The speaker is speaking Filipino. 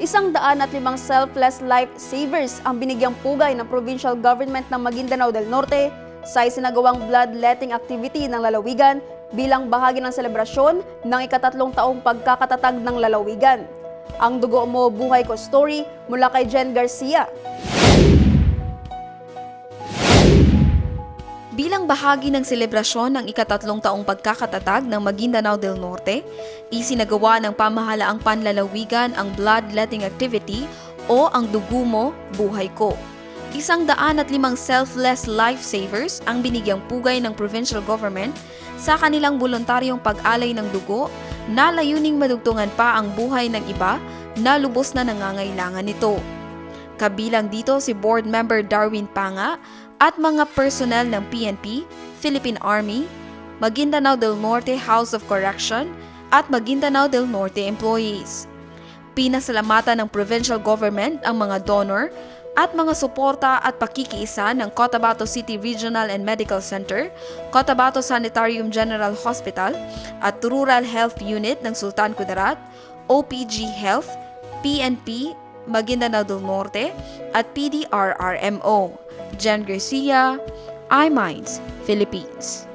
Isang daan at limang selfless life savers ang binigyang pugay ng provincial government ng Maguindanao del Norte sa isinagawang bloodletting activity ng lalawigan bilang bahagi ng selebrasyon ng ikatatlong taong pagkakatatag ng lalawigan. Ang Dugo Mo Buhay Ko story mula kay Jen Garcia. Bilang bahagi ng selebrasyon ng ikatatlong taong pagkakatatag ng Maguindanao del Norte, isinagawa ng pamahalaang panlalawigan ang bloodletting activity o ang Dugo Mo, Buhay Ko. Isang daan at limang selfless lifesavers ang binigyang pugay ng provincial government sa kanilang voluntaryong pag-alay ng dugo na layuning madugtungan pa ang buhay ng iba na lubos na nangangailangan nito. Kabilang dito si board member Darwin Panga at mga personnel ng PNP, Philippine Army, Maguindanao del Norte House of Correction at Maguindanao del Norte employees. Pinasalamatan ng provincial government ang mga donor at mga suporta at pakikiisa ng Cotabato City Regional and Medical Center, Cotabato Sanitarium General Hospital at Rural Health Unit ng Sultan Kudarat, OPG Health, PNP, Maguindanao del Norte at PDRRMO. Jen Garcia, iMinds, Philippines.